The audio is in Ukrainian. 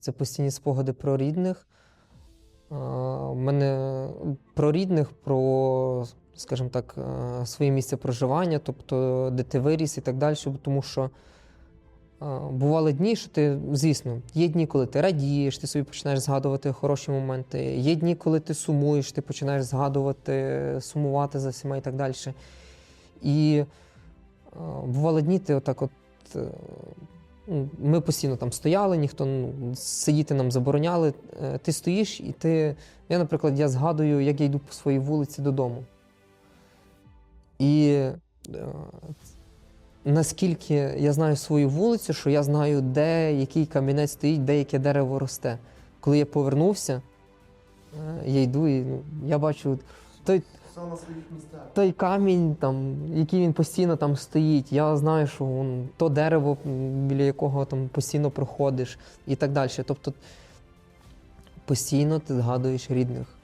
це постійні спогади про рідних. Е, У мене про рідних, про, скажімо так, е, своє місце проживання, тобто де ти виріс і так далі, тому що е, бували дні, що ти, звісно, є дні, коли ти радієш, ти собі починаєш згадувати хороші моменти. Є дні, коли ти сумуєш, ти починаєш згадувати, сумувати за всіма і так далі. І е, бували дні, ти отак от. Ми постійно там стояли, ніхто ну, сидіти нам забороняли. Е, Ти стоїш і ти. Я, наприклад, я згадую, як я йду по своїй вулиці додому. І е, наскільки я знаю свою вулицю, що я знаю, де який камінець стоїть, де яке дерево росте. Коли я повернувся, е, я йду і ну, я бачу той, Все на своїх місцях. той камінь, там, який він постійно там стоїть. Я знаю, що он, то дерево, біля якого там постійно проходиш, і так далі. Тобто постійно ти згадуєш рідних.